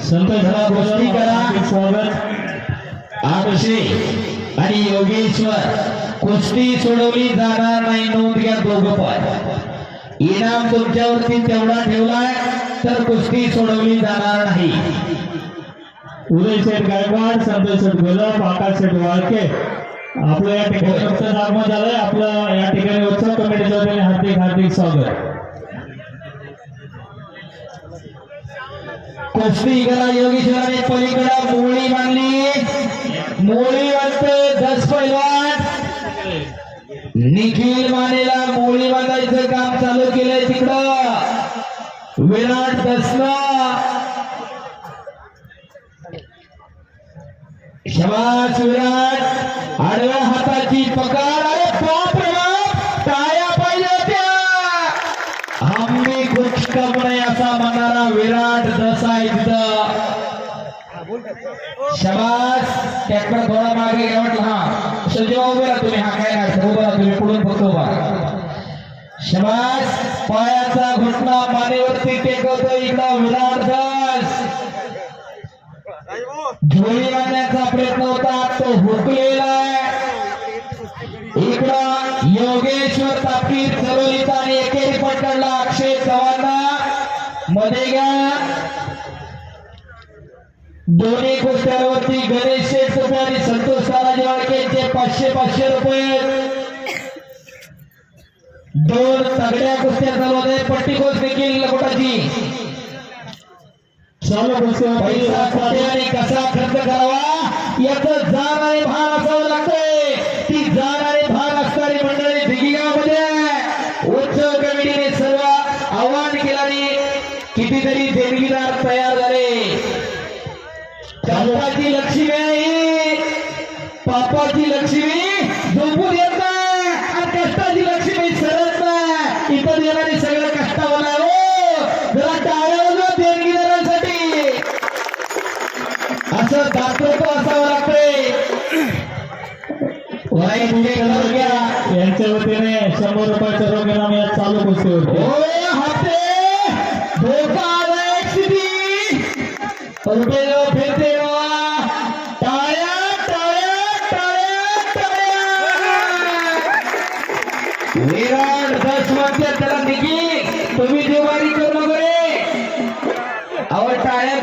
संत झाला गोष्टी करा. स्वागत आरुषे आणि योगेश्वर कुस्ती सोडवली जाणार नाही नोंद घ्या दोघं पण इनाम तुमच्यावरती तेवढा ठेवलाय तर कुस्ती सोडवली जाणार नाही उदय शेठ गायकवाड संतोष शेठ गोलप आकाश शेठ वाळके आपलं या ठिकाणी उत्सव आगमन झालंय आपलं या ठिकाणी उत्सव कमिटीच्या वतीने हार्दिक हार्दिक स्वागत कुस्ती योगेश्वराने पलीकडे मोळी बांधली. मोळी वाटते दस पैलवान. निखिल मानेला मोळी बांधायचं काम चालू केलंय तिकडं. विराट दसला. शबास विराट आडव्या हाताची पकार अरे बाप रे बाप टाळ्या पाहिजे होत्या आम्ही कुछ कम असा म्हणणारा असा आहे तिथं शबास. त्याकडे थोडा मागे काय म्हटलं हा. संजीवा उभे राहा तुम्ही. हा काय नाही उभा तुम्ही. पुढून फक्त उभा शबास. पायाचा घुटणा मानेवरती टेकवतो इकडं विराट दस. झोळी मारण्याचा प्रयत्न होता. तो हुकलेला आहे. इकडं योगेश्वर तापीर चरोलीचा एकेरी पटकडला अक्षय चव्हाणला. मध्ये घ्या. दोन्ही कुस्त्यांवरती गणेश शेठ आणि संतोष तानाजी यांचे पाचशे पाचशे रुपये. दोन तगड्या कुस्त्या चालू होते पट्टी कोस देखील लकोटाची. चालू पैसा कुठे आणि कसा खर्च करावा? याच जाण आणि भान असावं लागतंय. ती जाण आणि भान असणारी मंडळी भिगिगावमध्ये उच्च कमिटीने सर्व आव्हान केल्याने कितीतरी देणगीदार तयार झाले. कष्टाची लक्ष्मी आहे. पापाची लक्ष्मी झोपून येत नाही कष्टाची लक्ष्मी सरत नाही इथं येणारी सगळं कष्टावाला आहे हो. जरा टाळ्या वाजवा देणगीदारांसाठी असं दातृत्व असावं लागतंय. वाईट विवेक घ्या. यांच्या वतीने शंभर रुपयाचं रोग इनाम या चालू कुस्तीवरती. होय उभेलो फिरतेवा टाळ्या टाळ्या टाळ्या टाळ्या. विराट त्याला निघी. तुम्ही दिवाळी करू नका रे. अहो टाळ्या